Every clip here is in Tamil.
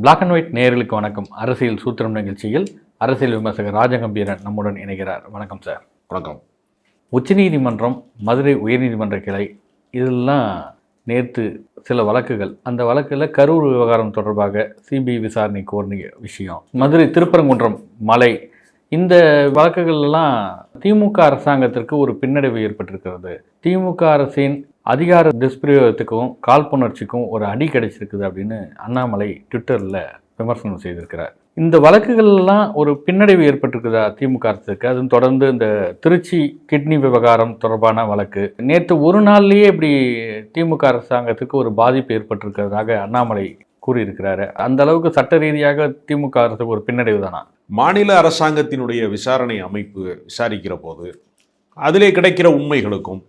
பிளாக் அண்ட் ஒயிட் நேயர்களுக்கு வணக்கம். அரசியல் சூத்திரம் நிகழ்ச்சியில் அரசியல் விமர்சகர் ராஜகம்பீரன் நம்முடன் இணைகிறார். வணக்கம் சார் வணக்கம். உச்சநீதிமன்றம் மதுரை உயர்நீதிமன்ற கிளை இதெல்லாம் நேற்று சில வழக்குகள். அந்த வழக்கில் கரூர் விவகாரம் தொடர்பாக சிபிஐ விசாரணை கோரின விஷயம். மதுரை திருப்பரங்குன்றம் மலை இந்த வழக்குகள் எல்லாம் திமுக அரசாங்கத்திற்கு ஒரு பின்னடைவு ஏற்பட்டிருக்கிறது. திமுக அரசின் அதிகார துஷ்பிரயோகத்துக்கும் காழ்ப்புணர்ச்சிக்கும் ஒரு அடி கிடைச்சிருக்குது அப்படின்னு அண்ணாமலை ட்விட்டரில் விமர்சனம் செய்திருக்கிறார். இந்த வழக்குகள் எல்லாம் ஒரு பின்னடைவு ஏற்பட்டிருக்குதா? திமுக அரசுக்கு. அதுவும் தொடர்ந்து இந்த திருச்சி கிட்னி விவகாரம் தொடர்பான வழக்கு. நேற்று ஒரு நாள்லேயே இப்படி திமுக அரசாங்கத்துக்கு ஒரு பாதிப்பு ஏற்பட்டிருக்கிறதாக அண்ணாமலை கூறியிருக்கிறாரு. அந்த அளவுக்கு சட்ட ரீதியாக திமுக அரசுக்கு ஒரு பின்னடைவு தானா? மாநில அரசாங்கத்தினுடைய விசாரணை அமைப்பு விசாரிக்கிற போது அதிலே கிடைக்கிற உண்மைகளுக்கும்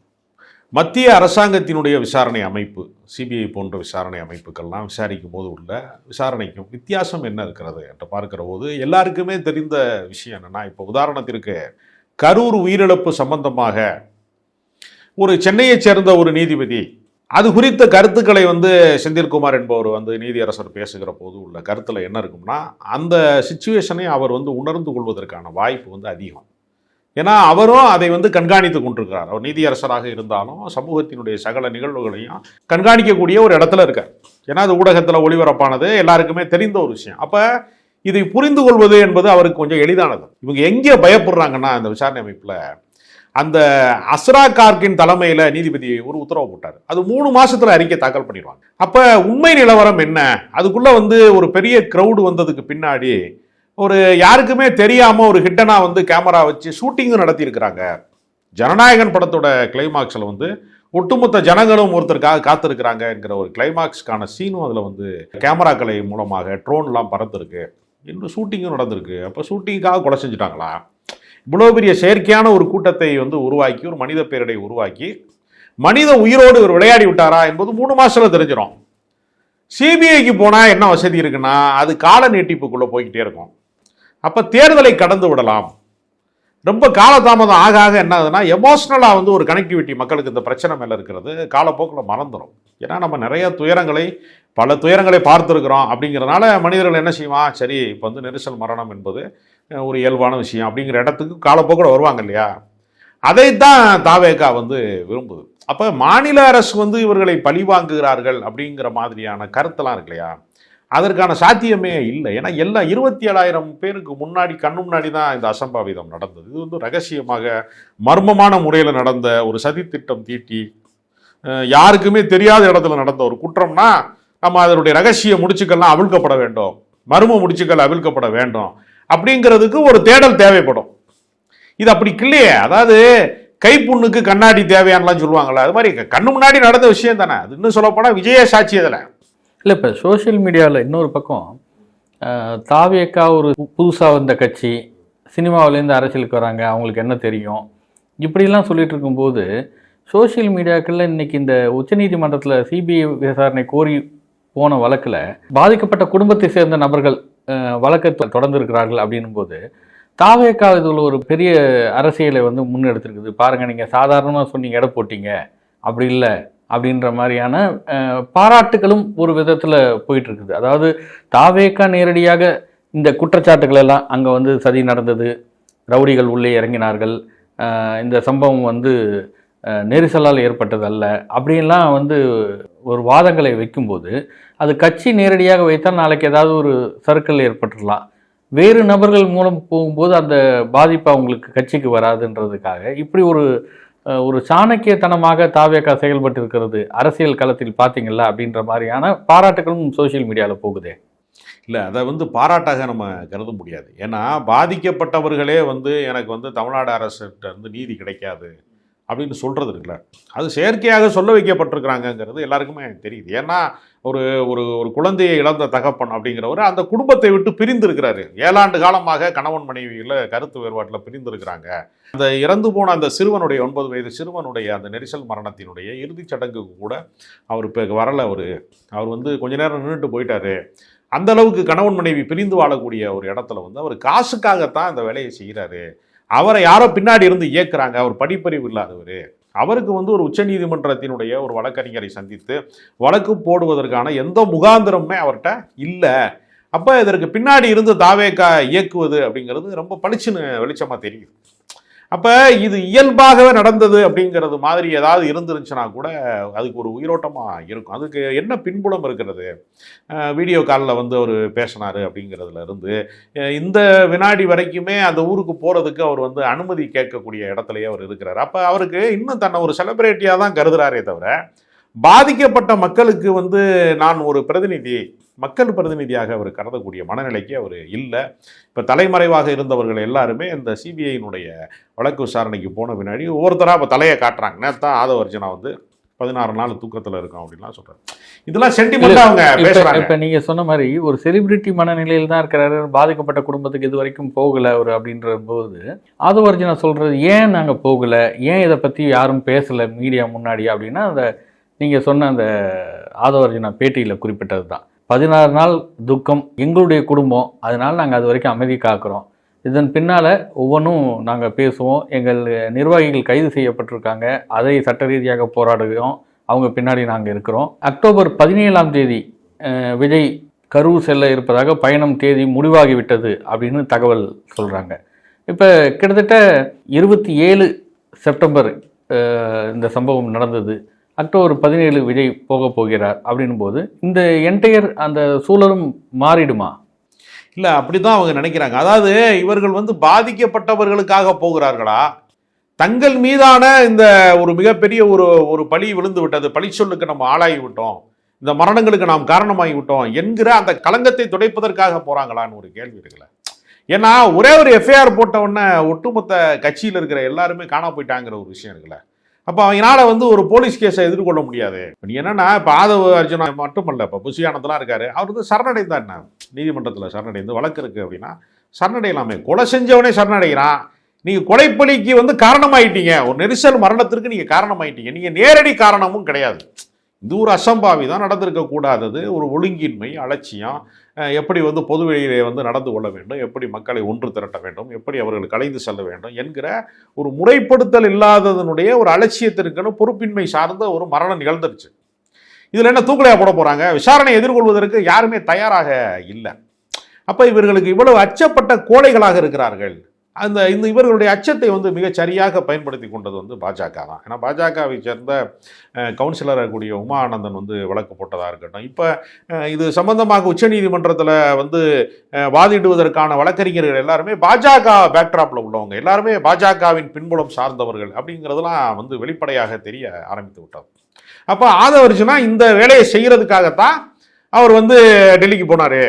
மத்திய அரசாங்கத்தினுடைய விசாரணை அமைப்பு சிபிஐ போன்ற விசாரணை அமைப்புகள்லாம் விசாரிக்கும் போது உள்ள விசாரணைக்கும் வித்தியாசம் என்ன இருக்கிறது என்று பார்க்கிற போது எல்லாருக்குமே தெரிந்த விஷயம் என்னென்னா இப்போ உதாரணத்திற்கு கரூர் உயிரிழப்பு சம்பந்தமாக ஒரு சென்னையைச் சேர்ந்த ஒரு நீதிபதி அது குறித்த கருத்துக்களை வந்து செந்தில்குமார் என்பவர் வந்து நீதியரசர் பேசுகிற போது உள்ள கருத்தில் என்ன இருக்கும்னா அந்த சுச்சுவேஷனை அவர் வந்து உணர்ந்து கொள்வதற்கான வாய்ப்பு வந்து அதிகம். ஏன்னா அவரும் அதை வந்து கண்காணித்து கொண்டிருக்கிறார். அவர் நீதியரசராக இருந்தாலும் சமூகத்தினுடைய சகல நிகழ்வுகளையும் கண்காணிக்கக்கூடிய ஒரு இடத்துல இருக்கார். ஏன்னா அது ஊடகத்தில் ஒளிபரப்பானது எல்லாருக்குமே தெரிந்த ஒரு விஷயம். அப்போ இதை புரிந்து கொள்வது என்பது அவருக்கு கொஞ்சம் எளிதானது. இவங்க எங்கே பயப்படுறாங்கன்னா இந்த விசாரணை அமைப்பில் அந்த அஸ்ரா கார்கின் தலைமையில் நீதிபதி ஒரு உத்தரவு போட்டார். அது மூணு மாசத்துல அறிக்கை தாக்கல் பண்ணிடுவாங்க. அப்ப உண்மை நிலவரம் என்ன? அதுக்குள்ள வந்து ஒரு பெரிய க்ரௌடு வந்ததுக்கு பின்னாடி ஒரு யாருக்குமே தெரியாமல் ஒரு ஹிட்டனாக வந்து கேமரா வச்சு ஷூட்டிங்கும் நடத்தியிருக்கிறாங்க. ஜனநாயகன் படத்தோட கிளைமாக்ஸில் வந்து ஒட்டுமொத்த ஜனங்களும் ஒருத்தருக்காக காத்திருக்கிறாங்க என்கிற ஒரு கிளைமாக்ஸ்க்கான சீனும் அதில் வந்து கேமராக்களை மூலமாக ட்ரோன்லாம் பறந்துருக்கு. இன்னும் ஷூட்டிங்கும் நடந்திருக்கு. அப்போ ஷூட்டிங்காக கொலை செஞ்சுட்டாங்களா? இவ்வளோ பெரிய செயற்கையான ஒரு கூட்டத்தை வந்து உருவாக்கி ஒரு மனித பேரிடை உருவாக்கி மனித உயிரோடு இவர் விளையாடி விட்டாரா என்பது மூணு மாதத்தில் தெரிஞ்சிடும் சிபிஐக்கு போனால் என்ன வசதி இருக்குன்னா அது கால நீட்டிப்புக்குள்ளே போய்கிட்டே இருக்கும். அப்போ தேர்தலை கடந்து விடலாம். ரொம்ப காலதாமதம் ஆக ஆக என்ன ஆகுதுன்னா எமோஷ்னலாக வந்து ஒரு கனெக்டிவிட்டி மக்களுக்கு இந்த பிரச்சனை மேலே இருக்கிறது. காலப்போக்கில் மறந்துடும் ஏன்னா நம்ம நிறைய துயரங்களை பல துயரங்களை பார்த்துருக்குறோம் அப்படிங்கிறனால மனிதர்கள் என்ன செய்வான் சரி இப்போ வந்து நெரிசல் மரணம் என்பது ஒரு இயல்பான விஷயம் அப்படிங்கிற இடத்துக்கு காலப்போக்கில் வருவாங்க இல்லையா? அதைத்தான் தாவேகா வந்து விரும்புது. அப்போ மாநில அரசு வந்து இவர்களை பழிவாங்குகிறார்கள் அப்படிங்கிற மாதிரியான கருத்தெல்லாம் இருக்கு இல்லையா? அதற்கான சாத்தியமே இல்லை. ஏன்னா எல்லா இருபத்தி ஏழாயிரம் பேருக்கு முன்னாடி கண்ணு முன்னாடி தான் இந்த அசம்பாவிதம் நடந்தது. இது வந்து ரகசியமாக மர்மமான முறையில் நடந்த ஒரு சதித்திட்டம் தீட்டி யாருக்குமே தெரியாத இடத்துல நடந்த ஒரு குற்றம்னா நம்ம அதனுடைய ரகசிய முடிச்சுக்கள்லாம் அவிழ்க்கப்பட வேண்டும். மர்ம முடிச்சுக்கள் அவிழ்க்கப்பட வேண்டும். அப்படிங்கிறதுக்கு ஒரு தேடல் தேவைப்படும். இது அப்படி இல்லையே. அதாவது கைப்புண்ணுக்கு கண்ணாடி தேவையானலாம் சொல்லுவாங்களே அது மாதிரி கண்ணு முன்னாடி நடந்த விஷயம் தானே. அது இன்னும் சொல்லப்போனால் விஜய சாட்சி அதில். இல்லை இப்போ சோஷியல் மீடியாவில் இன்னொரு பக்கம் தாவியக்கா தாவேக்கா ஒரு புதுசாக வந்த கட்சி சினிமாவிலேருந்து அரசியலுக்கு வராங்க அவங்களுக்கு என்ன தெரியும்? இப்படிலாம் சொல்லிட்டு இருக்கும்போது சோஷியல் மீடியாக்களில் இன்னைக்கு இந்த உச்சநீதிமன்றத்தில் சிபிஐ விசாரணை கோரி போன வழக்கில் பாதிக்கப்பட்ட குடும்பத்தை சேர்ந்த நபர்கள் வழக்கத்தில் தொடர்ந்துருக்கிறார்கள் அப்படின்னும் போது தாவேக்கா இதில் ஒரு பெரிய அரசியலை வந்து முன்னெடுத்திருக்குது. பாருங்கள் நீங்கள் சாதாரணமாக சொன்னீங்க இடம் போட்டீங்க. அப்படி இல்லை. அப்படின்ற மாதிரியான பாராட்டுகளும் ஒரு விதத்தில் போயிட்டுருக்குது. அதாவது தாவேக்கா நேரடியாக இந்த குற்றச்சாட்டுகள் எல்லாம் அங்கே வந்து சதி நடந்தது ரவுடிகள் உள்ளே இறங்கினார்கள் இந்த சம்பவம் வந்து நெரிசலால் ஏற்பட்டது அல்ல அப்படின்லாம் வந்து ஒரு வாதங்களை வைக்கும்போது அது கட்சி நேரடியாக வைத்தால் நாளைக்கு ஏதாவது ஒரு சர்க்கிள் ஏற்பட்டுடலாம் வேறு நபர்கள் மூலம் போகும்போது அந்த பாதிப்பு அவங்களுக்கு கட்சிக்கு வராதுன்றதுக்காக இப்படி ஒரு ஒரு சாணக்கியத்தனமாக தாவேக்கா செயல்பட்டு இருக்கிறது அரசியல் களத்தில் பார்த்தீங்களா அப்படின்ற மாதிரியான பாராட்டுகளும் சோஷியல் மீடியாவில் போகுதே. இல்லை அதை வந்து பாராட்டாக நம்ம கருத முடியாது. ஏன்னா பாதிக்கப்பட்டவர்களே வந்து எனக்கு வந்து தமிழ்நாடு அரசுகிட்ட இருந்து நீதி கிடைக்காது அப்படின்னு சொல்கிறது இருக்குல்ல அது செயற்கையாக சொல்ல வைக்கப்பட்டிருக்கிறாங்கங்கிறது எல்லாருக்குமே தெரியுது. ஏன்னா ஒரு ஒரு ஒரு குழந்தையை இழந்த தகப்பன் அப்படிங்கிறவர் அந்த குடும்பத்தை விட்டு பிரிந்திருக்கிறாரு. ஏழாண்டு காலமாக கணவன் மனைவியில் கருத்து வேறுபாட்டில் பிரிந்திருக்கிறாங்க. அந்த இறந்து போன அந்த சிறுவனுடைய ஒன்பது வயது சிறுவனுடைய அந்த நெரிசல் மரணத்தினுடைய இறுதிச் சடங்குக்கு கூட அவர் இப்போ வரலை அவர். அவர் வந்து கொஞ்ச நேரம் நின்றுட்டு போயிட்டாரு. அந்த அளவுக்கு கணவன் மனைவி பிரிந்து வாழக்கூடிய ஒரு இடத்துல வந்து அவர் காசுக்காகத்தான் அந்த வேலையை செய்கிறாரு அவரை யாரோ பின்னாடி இருந்து இயக்குறாங்க. அவர் படிப்பறிவு இல்லாதவர். அவருக்கு வந்து ஒரு உச்சநீதிமன்றத்தினுடைய ஒரு வழக்கறிஞரை சந்தித்து வழக்கு போடுவதற்கான எந்த முகாந்திரமுமே அவர்கிட்ட இல்லை. அப்போ இதற்கு பின்னாடி இருந்து தாவேக்கா இயக்குவது அப்படிங்கிறது ரொம்ப பளிச்சுன்னு வெளிச்சமாக தெரியுது. அப்போ இது இயல்பாகவே நடந்தது அப்படிங்கிறது மாதிரி ஏதாவது இருந்துருந்துச்சுன்னா கூட அதுக்கு ஒரு உயிரோட்டமாக இருக்கும். அதுக்கு என்ன பின்புலம் இருக்கிறது? வீடியோ காலில் வந்து அவர் பேசினார் அப்படிங்கிறதுல இருந்து இந்த வினாடி வரைக்குமே அந்த ஊருக்கு போகிறதுக்கு அவர் வந்து அனுமதி கேட்கக்கூடிய இடத்துலையே அவர் இருக்கிறார். அப்போ அவருக்கு இன்னும் தன்னை ஒரு செலிப்ரிட்டியாக தான் கருதுகிறாரே தவிர பாதிக்கப்பட்ட மக்களுக்கு வந்து நான் ஒரு பிரதிநிதி மக்கள் பிரதிநிதியாக அவர் கருதக்கூடிய மனநிலைக்கு அவர் இல்லை. இப்போ தலைமறைவாக இருந்தவர்கள் எல்லாருமே இந்த சிபிஐனுடைய வழக்கு விசாரணைக்கு போன பின்னாடி ஒவ்வொருத்தராக இப்போ தலையை காட்டுறாங்க. நேத்தான் ஆதவ அர்ஜுனா வந்து பதினாறு நாள் தூக்கத்தில் இருக்கும் அப்படின்லாம் சொல்கிறாங்க இதெல்லாம் சென்டிமெண்ட்டாக அவங்க இப்ப பேசுகிறாங்க இப்ப நீங்க சொன்ன மாதிரி ஒரு செலிபிரிட்டி மனநிலையில் தான் இருக்கிறாரு. பாதிக்கப்பட்ட குடும்பத்துக்கு இது வரைக்கும் போகல அவர் அப்படின்ற போது ஆதவர்ஜனா சொல்றது ஏன் நாங்க போகல? ஏன் இதை பத்தி யாரும் பேசல மீடியா முன்னாடி அப்படின்னா அந்த நீங்க சொன்ன அந்த ஆதவர்ஜனா பேட்டியில குறிப்பிட்டது தான் பதினாறு நாள் துக்கம் எங்களுடைய குடும்பம். அதனால் நாங்கள் அது வரைக்கும் அமைதி காக்கிறோம். இதன் பின்னால் ஒவ்வொன்றும் நாங்கள் பேசுவோம். எங்கள் நிர்வாகிகள் கைது செய்யப்பட்டிருக்காங்க. அதை சட்ட ரீதியாக போராடுகிறோம். அவங்க பின்னாடி நாங்கள் இருக்கிறோம். அக்டோபர் பதினேழாம் தேதி விஜய் கரூர் செல்ல இருப்பதாக பயணம் தேதி முடிவாகிவிட்டது அப்படின்னு தகவல் சொல்கிறாங்க இப்போ கிட்டத்தட்ட இருபத்தி ஏழு செப்டம்பர் இந்த சம்பவம் நடந்தது. அக்டோபர் பதினேழு விஜய் போக போகிறார் அப்படின்னும் போது இந்த என்டையர் அந்த சூழலும் மாறிடுமா? இல்லை அப்படி தான் அவங்க நினைக்கிறாங்க. அதாவது இவர்கள் வந்து பாதிக்கப்பட்டவர்களுக்காக போகிறார்களா? தங்கள் மீதான இந்த ஒரு மிகப்பெரிய ஒரு ஒரு பழி விழுந்து விட்டது. பழிச்சொல்லுக்கு நம்ம ஆளாகி விட்டோம் இந்த மரணங்களுக்கு நாம் காரணமாகி விட்டோம் என்கிற அந்த களங்கத்தை துடைப்பதற்காக போகிறாங்களான்னு ஒரு கேள்வி இருக்குல்ல. ஏன்னா ஒரே ஒரு எஃப்ஐஆர் போட்ட உடனே ஒட்டுமொத்த கட்சியில் இருக்கிற எல்லாருமே காணா போயிட்டாங்கிற ஒரு விஷயம் இருக்குல்ல. அப்போ அவங்களால வந்து ஒரு போலீஸ் கேஸை எதிர்கொள்ள முடியாது. இப்ப நீ என்னன்னா இப்போ ஆதவ அர்ஜுனா மட்டுமல்ல இப்போ புசியானந்தெல்லாம் இருக்காரு. அவர் வந்து சரணடைந்தார் என்ன நீதிமன்றத்தில் சரணடைந்து வழக்கு இருக்குது அப்படின்னா சரணடையலாமே. கொலை செஞ்சவனே சரணடைகிறான். நீங்கள் கொலைப்பலிக்கு வந்து காரணமாயிட்டீங்க. ஒரு நெரிசல் மரணத்திற்கு நீங்கள் காரணமாயிட்டீங்க. நீங்கள் நேரடி காரணமும் கிடையாது. இது ஒரு அசம்பாவி தான் நடந்திருக்க கூடாதது ஒரு ஒழுங்கின்மை அலட்சியம் எப்படி வந்து பொது வெளியிலே வந்து நடந்து கொள்ள வேண்டும் எப்படி மக்களை ஒன்று திரட்ட வேண்டும் எப்படி அவர்கள் கலைந்து செல்ல வேண்டும் என்கிற ஒரு முறைப்படுத்தல் இல்லாததனுடைய ஒரு அலட்சியத்திற்கான பொறுப்பின்மை சார்ந்த ஒரு மரணம் நிகழ்ந்துருச்சு. இதில் என்ன தூக்கலையா போட போகிறாங்க விசாரணை எதிர்கொள்வதற்கு யாருமே தயாராக இல்லை. அப்போ இவர்களுக்கு இவ்வளவு அச்சப்பட்ட கோழைகளாக இருக்கிறார்கள். அந்த இந்த இவர்களுடைய அச்சத்தை வந்து மிக சரியாக பயன்படுத்தி கொண்டது வந்து பாஜக தான். ஏன்னா பாஜகவை சேர்ந்த கவுன்சிலராக கூடிய உமா ஆனந்தன் வந்து வழக்கு போட்டதாக இருக்கட்டும். இப்போ இது சம்பந்தமாக உச்சநீதிமன்றத்தில் வந்து வாதிடுவதற்கான வழக்கறிஞர்கள் எல்லாருமே பாஜக பேக்ட்ராப்பில் உள்ளவங்க. எல்லாருமே பாஜகவின் பின்புலம் சார்ந்தவர்கள் அப்படிங்கிறதெல்லாம் வந்து வெளிப்படையாக தெரிய ஆரம்பித்து விட்டது. அப்போ ஆதவர்ஜுனா இந்த வேலையை செய்கிறதுக்காகத்தான் அவர் வந்து டெல்லிக்கு போனார்.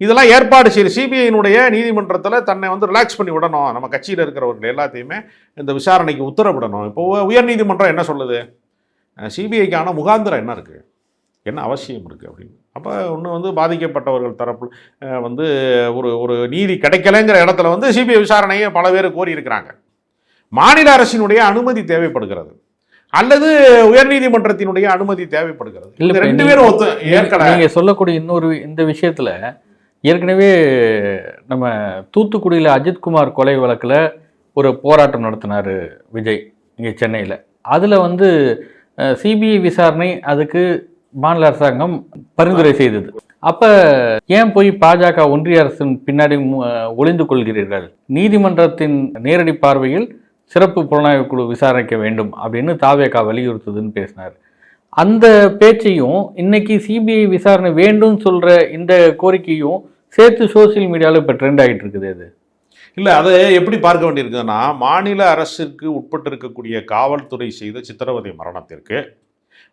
இதெல்லாம் ஏற்பாடு செய்ய சிபிஐனுடைய நீதிமன்றத்தில் தன்னை வந்து ரிலாக்ஸ் பண்ணி விடணும். நம்ம கட்சியில் இருக்கிறவர்கள் எல்லாத்தையுமே இந்த விசாரணைக்கு உத்தரவிடணும். இப்போ உயர் நீதிமன்றம் என்ன சொல்லுது? சிபிஐக்கான முகாந்திரம் என்ன இருக்குது என்ன அவசியம் இருக்குது அப்படின்னு. அப்போ ஒன்று வந்து பாதிக்கப்பட்டவர்கள் தரப்பு அஹ், வந்து ஒரு ஒரு நீதி கிடைக்கலைங்கிற இடத்துல வந்து சிபிஐ விசாரணையை பல பேர் கோரி இருக்கிறாங்க மாநில அரசினுடைய அனுமதி தேவைப்படுகிறது. அல்லது உயர்நீதிமன்றத்தினுடைய அனுமதி தேவைப்படுகிறது. இல்ல, ரெண்டு பேரும் ஒத்து ஏற்கனவே நீங்க சொல்லக்கூடிய இன்னொரு இந்த விஷயத்துல ஏற்கனவே நம்ம தூத்துக்குடியில் அஜித்குமார் கொலை வழக்கில் ஒரு போராட்டம் நடத்தினார் விஜய் இங்கே சென்னையில். அதில் வந்து சிபிஐ விசாரணை அதுக்கு மாநில அரசாங்கம் பரிந்துரை செய்தது. அப்போ ஏன் போய் பாஜக ஒன்றிய அரசின் பின்னாடி ஒளிந்து கொள்கிறீர்கள்? நீதிமன்றத்தின் நேரடி பார்வையில் சிறப்பு புலனாய்வு குழு விசாரிக்க வேண்டும் அப்படின்னு தாவேகா வலியுறுத்துதுன்னு பேசினார். அந்த பேச்சையும் இன்னைக்கு சிபிஐ விசாரணை வேண்டும் சொல்கிற இந்த கோரிக்கையும் சேர்த்து சோசியல் மீடியாவில் இப்போ ட்ரெண்ட் ஆகிட்டு இருக்குது அது இல்லை அதை எப்படி பார்க்க வேண்டியிருக்குதுன்னா மாநில அரசிற்கு உட்பட்டு இருக்கக்கூடிய காவல்துறை செய்த சித்திரவதை மரணத்திற்கு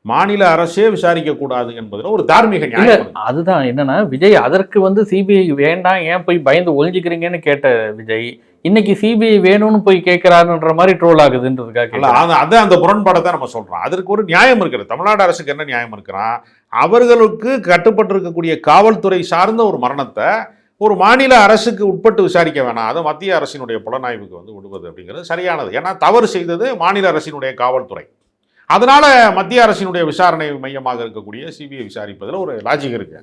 மாநில அரசே விசாரிக்கக்கூடாது என்பதில் ஒரு தார்மீக நியாயம். அதுதான் என்னன்னா விஜய் அதற்கு வந்து சிபிஐ வேண்டாம் ஏன் போய் பயந்து ஒளிஞ்சுக்கிறீங்கன்னு கேட்ட விஜய் இன்னைக்கு சிபிஐ வேணும்னு போய் கேட்கிறாருன்ற மாதிரி ட்ரோல் ஆகுதுன்றதுக்காக அல்ல கேட்கிறேன். அது அது அந்த முரண்பாடை தான் நம்ம சொல்றோம் அதற்கு ஒரு நியாயம் இருக்கிறது தமிழ்நாடு அரசுக்கு என்ன நியாயம் இருக்கிறான் அவர்களுக்கு கட்டுப்பட்டு இருக்கக்கூடிய காவல்துறை சார்ந்த ஒரு மரணத்தை ஒரு மாநில அரசுக்கு உட்பட்டு விசாரிக்க வேணாம். அதை மத்திய அரசினுடைய புலனாய்வுக்கு வந்து விடுவது அப்படிங்கிறது சரியானது. ஏன்னா தவறு செய்தது மாநில அரசினுடைய காவல்துறை. அதனால மத்திய அரசினுடைய விசாரணை மையமாக இருக்கக்கூடிய சிபிஐ விசாரிப்பதில் ஒரு லாஜிக் இருக்கு.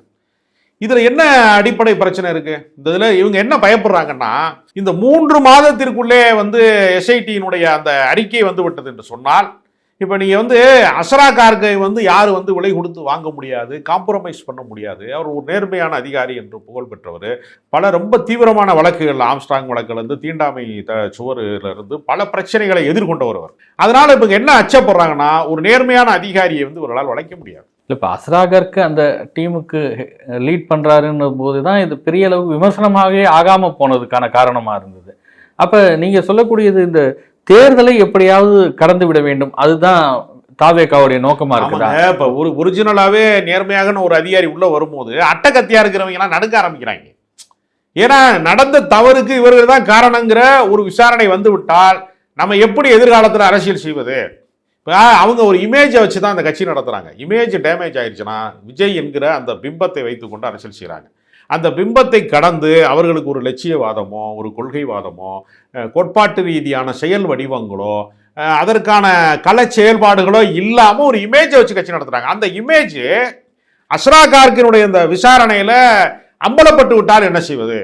இதில் என்ன அடிப்படை பிரச்சனை இருக்கு? இந்த இதில் இவங்க என்ன பயப்படுறாங்கன்னா இந்த மூன்று மாதத்திற்குள்ளே வந்து எஸ்ஐடியினுடைய அந்த அறிக்கை வந்து விட்டது என்று சொன்னால் இப்போ நீங்கள் வந்து அசரா கார்கை வந்து யார் வந்து விலை கொடுத்து வாங்க முடியாது காம்ப்ரமைஸ் பண்ண முடியாது. அவர் ஒரு நேர்மையான அதிகாரி என்று புகழ் பெற்றவர். பல ரொம்ப தீவிரமான வழக்குகள் ஆம்ஸ்டாங் வழக்குலேருந்து தீண்டாமை த சுவரிலிருந்து பல பிரச்சனைகளை எதிர்கொண்டவர் அவர். அதனால் இப்போ என்ன அச்சப்படுறாங்கன்னா ஒரு நேர்மையான அதிகாரியை வந்து இவர்களால் வளைக்க முடியாது. இல்லை இப்போ அஸ்ராகருக்கு அந்த டீமுக்கு லீட் பண்ணுறாருன்னும் போது தான் இது பெரிய அளவு விமர்சனமாகவே ஆகாமல் போனதுக்கான காரணமாக இருந்தது. அப்போ நீங்கள் சொல்லக்கூடியது இந்த தேர்தலை எப்படியாவது கடந்து விட வேண்டும். அதுதான் தாவேக்காவுடைய நோக்கமாக இருக்குதா? இப்போ ஒரு ஒரிஜினலாகவே நேர்மையான ஒரு அதிகாரி உள்ள வரும்போது அட்டகத்தியா இருக்கிறவங்க எல்லாம் நடுக்க ஆரம்பிக்கிறாங்க. ஏன்னா நடந்த தவறுக்கு இவர்கள் தான் காரணங்கிற ஒரு விசாரணை வந்து விட்டால் நம்ம எப்படி எதிர்காலத்தில் அரசியல் செய்வது? இப்போ அவங்க ஒரு இமேஜை வச்சு தான் அந்த கட்சி நடத்துறாங்க. இமேஜ் டேமேஜ் ஆயிடுச்சுன்னா விஜய் என்கிற அந்த பிம்பத்தை வைத்துக்கொண்டு அரசியல் செய்கிறாங்க அந்த பிம்பத்தை கடந்து அவர்களுக்கு ஒரு லட்சியவாதமோ ஒரு கொள்கைவாதமோ கோட்பாட்டு ரீதியான செயல் வடிவங்களோ அதற்கான கலை செயல்பாடுகளோ இல்லாமல் ஒரு இமேஜை வச்சு கட்சி நடத்துகிறாங்க அந்த இமேஜ் அஸ்ரா கார்கினுடைய இந்த விசாரணையில் அம்பலப்பட்டு விட்டால் என்ன செய்வது?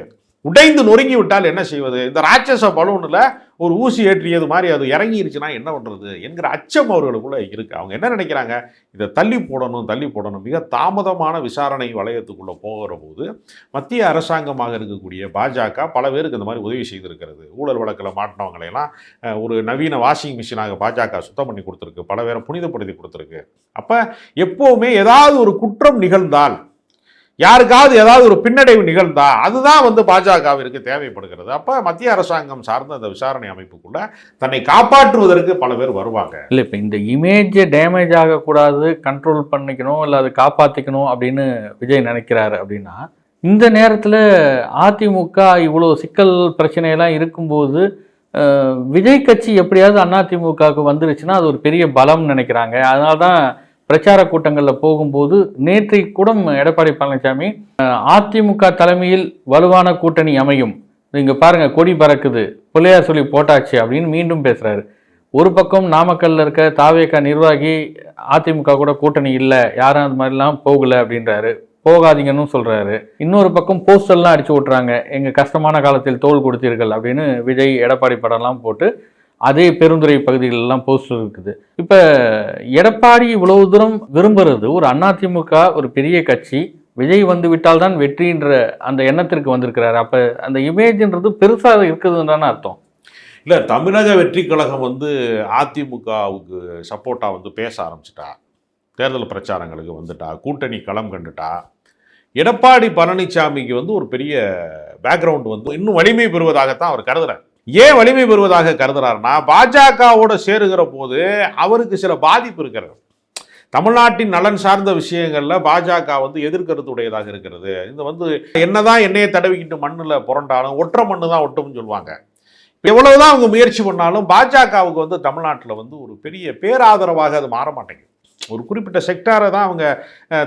உடைந்து நொறுங்கி விட்டால் என்ன செய்வது? இந்த ராட்சச பலூனில் ஒரு ஊசி ஏற்றியது மாதிரி அது இறங்கிருச்சுன்னா என்ன பண்ணுறது என்கிற அச்சம் அவர்களுக்குள்ள இருக்கு. அவங்க என்ன நினைக்கிறாங்க? இதை தள்ளி போடணும் தள்ளி போடணும். மிக தாமதமான விசாரணை வளையத்துக்குள்ளே போகிற போது மத்திய அரசாங்கமாக இருக்கக்கூடிய பாஜக பல பேருக்கு இந்த மாதிரி உதவி செய்திருக்கிறது. ஊழல் வழக்கில் மாட்டினவங்களையெல்லாம் ஒரு நவீன வாஷிங் மிஷினாக பாஜக சுத்தம் பண்ணி கொடுத்துருக்கு. பல பேரை புனிதப்படுத்தி கொடுத்துருக்கு. அப்போ எப்போவுமே ஏதாவது ஒரு குற்றம் நிகழ்ந்தால் யாருக்காவது ஏதாவது ஒரு பின்னடைவு நிகழ்ந்தா அதுதான் வந்து பாஜகவிற்கு தேவைப்படுகிறது. அப்போ மத்திய அரசாங்கம் சார்ந்த அந்த விசாரணை அமைப்புக்குள்ள தன்னை காப்பாற்றுவதற்கு பல பேர் வருவாங்க. இல்லை இப்போ இந்த இமேஜை டேமேஜ் ஆகக்கூடாது கண்ட்ரோல் பண்ணிக்கணும் இல்லை அதை காப்பாற்றிக்கணும் அப்படின்னு விஜய் நினைக்கிறாரு அப்படின்னா இந்த நேரத்தில் அதிமுக இவ்வளோ சிக்கல் பிரச்சனையெல்லாம் இருக்கும்போது விஜய் கட்சி எப்படியாவது அதிமுகவுக்கு வந்துருச்சுன்னா அது ஒரு பெரிய பலம் நினைக்கிறாங்க. அதனால தான் பிரச்சார கூட்டங்களில் போகும்போது நேற்றை கூட எடப்பாடி பழனிசாமி அதிமுக தலைமையில் வலுவான கூட்டணி அமையும். இங்கே பாருங்க கொடி பறக்குது. பிள்ளையார் சொல்லி போட்டாச்சு அப்படின்னு மீண்டும் பேசுறாரு. ஒரு பக்கம் நாமக்கல்ல இருக்க தாவேகா நிர்வாகி அதிமுக கூட கூட்டணி இல்லை யாரும் அது மாதிரிலாம் போகல அப்படின்றாரு. போகாதீங்கன்னு சொல்றாரு. இன்னொரு பக்கம் போஸ்டர்லாம் அடிச்சு விட்றாங்க எங்க கஷ்டமான காலத்தில் தோல் கொடுத்தீர்கள் அப்படின்னு விஜய் எடப்பாடி படம்லாம் போட்டு அதே பெருந்துறை பகுதிகளெல்லாம் போஸ்டர் இருக்குது. இப்போ எடப்பாடி இவ்வளவு தூரம் விரும்புறது ஒரு அதிமுக ஒரு பெரிய கட்சி விஜய் வந்து விட்டால் தான் வெற்றின்ற அந்த எண்ணத்திற்கு வந்திருக்கிறாரு. அப்போ அந்த இமேஜ்ன்றது பெருசாக இருக்குதுன்னு தானே அர்த்தம்? இல்லை தமிழக வெற்றி கழகம் வந்து அதிமுகவுக்கு சப்போர்ட்டாக வந்து பேச ஆரம்பிச்சிட்டா. தேர்தல் பிரச்சாரங்களுக்கு வந்துட்டா கூட்டணி களம் கண்டுட்டா. எடப்பாடி பழனிசாமிக்கு வந்து ஒரு பெரிய பேக்ரவுண்ட் வந்து இன்னும் வலிமை பெறுவதாகத்தான் அவர் கருதுறார். ஏன் வலிமை பெறுவதாக கருதுறாருன்னா பாஜகவோட சேருகிற போது அவருக்கு சில பாதிப்பு இருக்கிறது. தமிழ்நாட்டின் நலன் சார்ந்த விஷயங்களில் பாஜக வந்து எதிர்கருத்துடையதாக இருக்கிறது. இந்த வந்து என்னதான் எண்ணெயை தடவிக்கிட்டு மண்ணில் புரண்டாலும் ஒற்றை மண்ணு தான் ஒட்டும்னு சொல்லுவாங்க. எவ்வளவுதான் அவங்க முயற்சி பண்ணாலும் பாஜகவுக்கு வந்து தமிழ்நாட்டில் வந்து ஒரு பெரிய பேராதரவாக அது மாற மாட்டேங்குது. ஒரு குறிப்பிட்ட செக்டாரை தான் அவங்க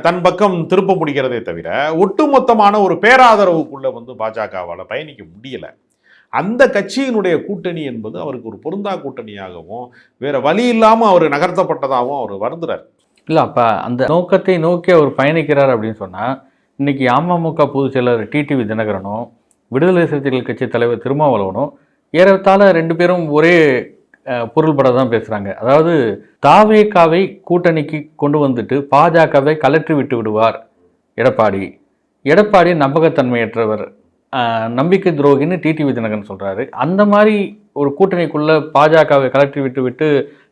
தன் பக்கம் திருப்ப முடிகிறதே தவிர ஒட்டுமொத்தமான ஒரு பேராதரவுக்குள்ளே வந்து பாஜகவால் பயணிக்க முடியலை. அந்த கட்சியினுடைய கூட்டணி என்பது அவருக்கு ஒரு பொருந்தா கூட்டணியாகவும் வேறு வழி இல்லாமல் அவர் நகர்த்தப்பட்டதாகவும் அவர் வருந்துறார். இல்லை அப்போ அந்த நோக்கத்தை நோக்கி அவர் பயணிக்கிறார் அப்படின்னு சொன்னால் இன்றைக்கி அமமுக பொதுச் செயலர் டிடிவி தினகரனும் விடுதலை சிறுத்தைகள் கட்சி தலைவர் திருமாவளவனும் ஏறத்தாழ ரெண்டு பேரும் ஒரே பொருள்பட தான் பேசுகிறாங்க அதாவது தாவேக்காவை கூட்டணிக்கு கொண்டு வந்துட்டு பாஜகவை கலற்றி விட்டு விடுவார் எடப்பாடி. எடப்பாடி நம்பகத்தன்மையற்றவர். நம்பிக்கை துரோகின்னு டிடிவி தினகரன் சொல்கிறாரு அந்த மாதிரி ஒரு கூட்டணிக்குள்ளே பாஜகவை கலற்றி விட்டு விட்டு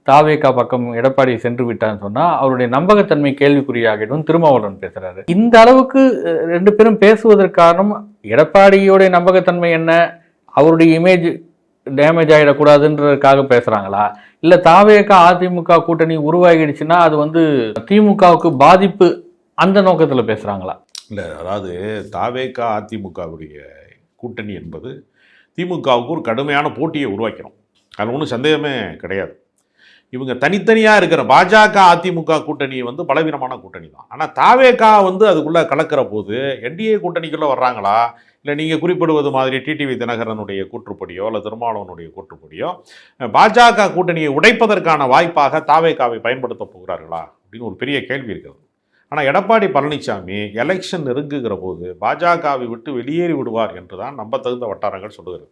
தாவேகா பக்கம் எடப்பாடி சென்று விட்டான்னு சொன்னால் அவருடைய நம்பகத்தன்மை கேள்விக்குறியாகிடும் திருமாவளவன் பேசுகிறாரு இந்த அளவுக்கு ரெண்டு பேரும் பேசுவதற்கு காரணம் எடப்பாடியோடைய நம்பகத்தன்மை என்ன? அவருடைய இமேஜ் டேமேஜ் ஆகிடக்கூடாதுன்றதுக்காக பேசுகிறாங்களா இல்லை தாவேகா அதிமுக கூட்டணி உருவாகிடுச்சுன்னா அது வந்து திமுகவுக்கு பாதிப்பு அந்த நோக்கத்தில் பேசுகிறாங்களா இல்லை அதாவது தாவேக்கா அதிமுகவுடைய கூட்டணி என்பது திமுகவுக்கு ஒரு கடுமையான போட்டியை உருவாக்கிறோம் அதில் ஒன்றும் சந்தேகமே கிடையாது. இவங்க தனித்தனியாக இருக்கிற பாஜக அதிமுக கூட்டணி வந்து பலவீனமான கூட்டணி தான். ஆனால் தாவேகா வந்து அதுக்குள்ளே கலக்கிற போது என்டிஏ கூட்டணிக்குள்ளே வர்றாங்களா? இல்லை நீங்கள் குறிப்பிடுவது மாதிரி டிடிவி தினகரனுடைய கூற்றுப்படியோ இல்லை திருமாவளவனுடைய கூற்றுப்படியோ பாஜக கூட்டணியை உடைப்பதற்கான வாய்ப்பாக தாவேகாவை பயன்படுத்த போகிறார்களா? அப்படின்னு ஒரு பெரிய கேள்வி இருக்கிறது. ஆனால் எடப்பாடி பழனிசாமி எலெக்ஷன் நெருங்குகிற போது பாஜகவை விட்டு வெளியேறி விடுவார் என்று தான் நம்ப தகுந்த வட்டாரங்கள் சொல்லுகிறது.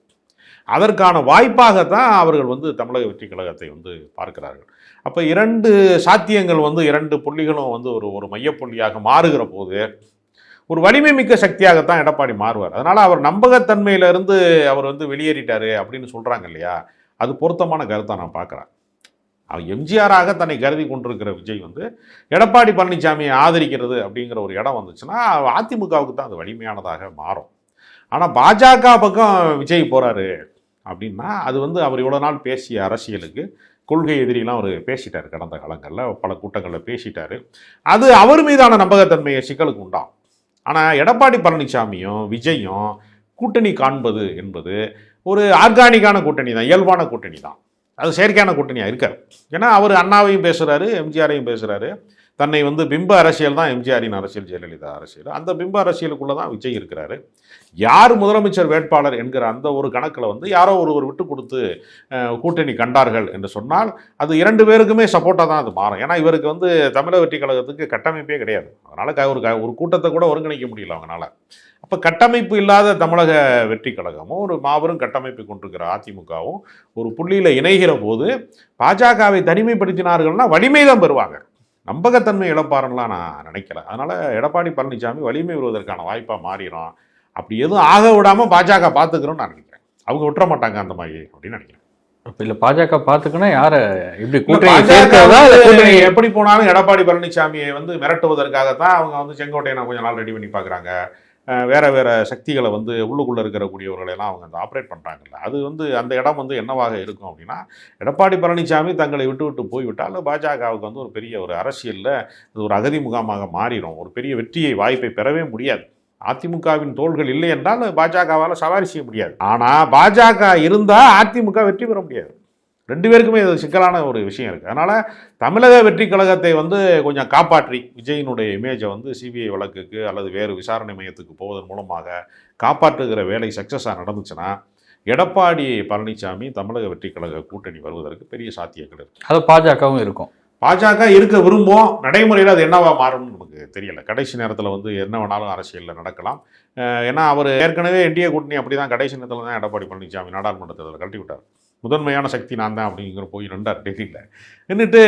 அதற்கான வாய்ப்பாகத்தான் அவர்கள் வந்து தமிழக வெற்றி கழகத்தை வந்து பார்க்கிறார்கள். அப்போ இரண்டு சாத்தியங்கள் வந்து இரண்டு புள்ளிகளும் வந்து ஒரு ஒரு மையப்புள்ளியாக மாறுகிற போது ஒரு வலிமை மிக்க சக்தியாகத்தான் எடப்பாடி மாறுவார். அதனால் அவர் நம்பகத்தன்மையிலிருந்து அவர் வந்து வெளியேறிட்டார் அப்படின்னு சொல்கிறாங்க இல்லையா? அது பொருத்தமான கருத்தை நான் பார்க்குறேன். அவர் எம்ஜிஆராக தன்னை கருதி கொண்டிருக்கிற விஜய் வந்து எடப்பாடி பழனிசாமியை ஆதரிக்கிறது அப்படிங்கிற ஒரு இடம் வந்துச்சுன்னா அதிமுகவுக்கு தான் அது வலிமையானதாக மாறும். ஆனால் பாஜக பக்கம் விஜய் போகிறாரு அப்படின்னா அது வந்து அவர் இவ்வளோ நாள் பேசிய அரசியலுக்கு கொள்கை எதிரிலாம் அவர் பேசிட்டார் கடந்த காலங்களில். பல கூட்டங்களில் பேசிட்டார். அது அவர் மீதான நம்பகத்தன்மையை சிக்கலுக்கு உண்டாகும். ஆனால் எடப்பாடி பழனிசாமியும் விஜயும் கூட்டணி காண்பது என்பது ஒரு ஆர்கானிக்கான கூட்டணி தான் இயல்பான கூட்டணி தான் அது செயற்கையான கூட்டணியாக இருக்கார். ஏன்னா அவர் அண்ணாவையும் பேசுகிறாரு எம்ஜிஆரையும் பேசுகிறாரு தன்னை வந்து பிம்ப அரசியல் தான் எம்ஜிஆரின் அரசியல் ஜெயலலிதா அரசியல். அந்த பிம்ப அரசியலுக்குள்ளே தான் விஜய் இருக்கிறாரு. யார் முதலமைச்சர் வேட்பாளர் என்கிற அந்த ஒரு கணக்கில் வந்து யாரோ ஒருவர் விட்டு கொடுத்து கூட்டணி கண்டார்கள் என்று சொன்னால் அது இரண்டு பேருக்குமே சப்போர்ட்டாக தான் அது மாறும். ஏன்னா இவருக்கு வந்து தமிழக வெற்றி கழகத்துக்கு கட்டமைப்பே கிடையாது. அதனால் க- ஒரு க- ஒரு கூட்டத்தை கூட ஒருங்கிணைக்க முடியல அவங்களால. அப்போ கட்டமைப்பு இல்லாத தமிழக வெற்றி கழகமும் ஒரு மாபெரும் கட்டமைப்பு கொண்டிருக்கிற அதிமுகவும் ஒரு புள்ளியில் இணைகிற போது பாஜகவை தனிமைப்படுத்தினார்கள்னா வலிமை தான் பெறுவாங்க. நம்பகத்தன்மை இழப்பாருலாம் நான் நினைக்கல. அதனால எடப்பாடி பழனிசாமி வலிமை வருவதற்கான வாய்ப்பாக மாறிடும். அப்படி எதுவும் ஆக விடாம பாஜக பார்த்துக்கிறோம்னு நான் நினைக்கிறேன். அவங்க விட்டுற மாட்டாங்க அந்த மாதிரி அப்படின்னு நினைக்கிறேன். இப்போ இல்லை பாஜக பார்த்துக்கணும் யாரை இப்படி இல்ல, கூட்டணி எப்படி போனாலும் எடப்பாடி பழனிசாமியை வந்து மிரட்டுவதற்காகத்தான் அவங்க வந்து செங்கோட்டையை கொஞ்ச நாள் ரெடி பண்ணி பார்க்குறாங்க வேறு வேறு சக்திகளை வந்து உள்ளுக்குள்ளே இருக்கக்கூடியவர்களை எல்லாம் அவங்க அந்த ஆப்ரேட் பண்ணுறாங்கல்ல அது வந்து அந்த இடம் வந்து என்னவாக இருக்கும் அப்படின்னா எடப்பாடி பழனிசாமி தங்களை விட்டு விட்டு போய்விட்டால் பாஜகவுக்கு வந்து ஒரு பெரிய ஒரு அரசியலில் அது ஒரு அகதி முகாமாக மாறிடும். ஒரு பெரிய வெற்றியை வாய்ப்பை பெறவே முடியாது. அதிமுகவின் தோள்கள் இல்லை என்றால் பாஜகவால் சவாரி செய்ய முடியாது. ஆனால் பாஜக இருந்தால் அதிமுக வெற்றி பெற முடியாது. ரெண்டு பேருக்குமே இது சிக்கலான ஒரு விஷயம் இருக்குது அதனால் தமிழக வெற்றி கழகத்தை வந்து கொஞ்சம் காப்பாற்றி விஜயினுடைய இமேஜை வந்து சிபிஐ வழக்குக்கு அல்லது வேறு விசாரணை மையத்துக்கு போவதன் மூலமாக காப்பாற்றுகிற வேலை சக்ஸஸாக நடந்துச்சுன்னா எடப்பாடி பழனிசாமி தமிழக வெற்றி கழக கூட்டணி வருவதற்கு பெரிய சாத்தியங்கள் இருக்கு. அது பாஜகவும் இருக்கும். பாஜக இருக்க விரும்பும் நடைமுறையில் அது என்னவா மாறும்னு நமக்கு தெரியல. கடைசி நேரத்தில் வந்து என்ன வேணாலும் அரசியலில் நடக்கலாம். ஏன்னா அவர் ஏற்கனவே என்டிஏ கூட்டணி அப்படி தான் கடைசி நேரத்தில் தான் எடப்பாடி பழனிசாமி நாடாளுமன்ற தேர்தலை கழட்டி விட்டார் முதன்மையான சக்தி நான் தான் அப்படிங்கிற போய் நின்றார் டெல்லியில். நின்றுட்டு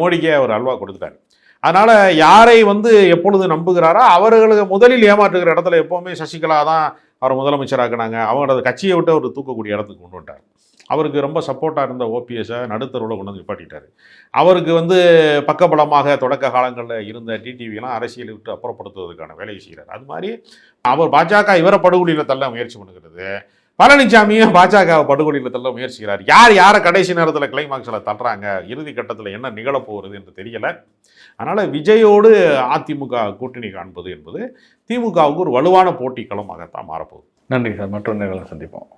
மோடிக்கே அவர் அல்வா கொடுத்துட்டார். அதனால் யாரை வந்து எப்பொழுது நம்புகிறாரோ அவர்களுக்கு முதலில் ஏமாற்றுகிற இடத்துல எப்போவுமே சசிகலா தான் அவரை முதலமைச்சராக்குனாங்க. அவங்களோட கட்சியை விட்டு அவர் தூக்கக்கூடிய இடத்துக்கு கொண்டு வந்துட்டார். அவருக்கு ரொம்ப சப்போர்ட்டாக இருந்த ஓபிஎஸை நடுத்தருவில் கொண்டு வந்து நிப்பாட்டிட்டார். அவருக்கு வந்து பக்கபலமாக தொடக்க காலங்களில் இருந்த டிடிவிலாம் அரசியலை விட்டு அப்புறப்படுத்துவதற்கான வேலையை செய்கிறார் அது மாதிரி அவர் பாஜக இவரை படுகொலியில் தள்ள முயற்சி பண்ணுகிறது. பழனிசாமியும் பாஜகவை படுகொலையில் தள்ள முயற்சிக்கிறார். யார் யாரை கடைசி நேரத்தில் கிளைமாக்ஸில் தள்ளுறாங்க? இறுதி கட்டத்தில் என்ன நிகழப் போகிறது என்று தெரியல. அதனால் விஜயோடு அதிமுக கூட்டணி காண்பது என்பது திமுகவுக்கு ஒரு வலுவான போட்டி களமாகத்தான் மாறப்போகுது. நன்றி சார். மற்றொரு நேரம் சந்திப்போம்.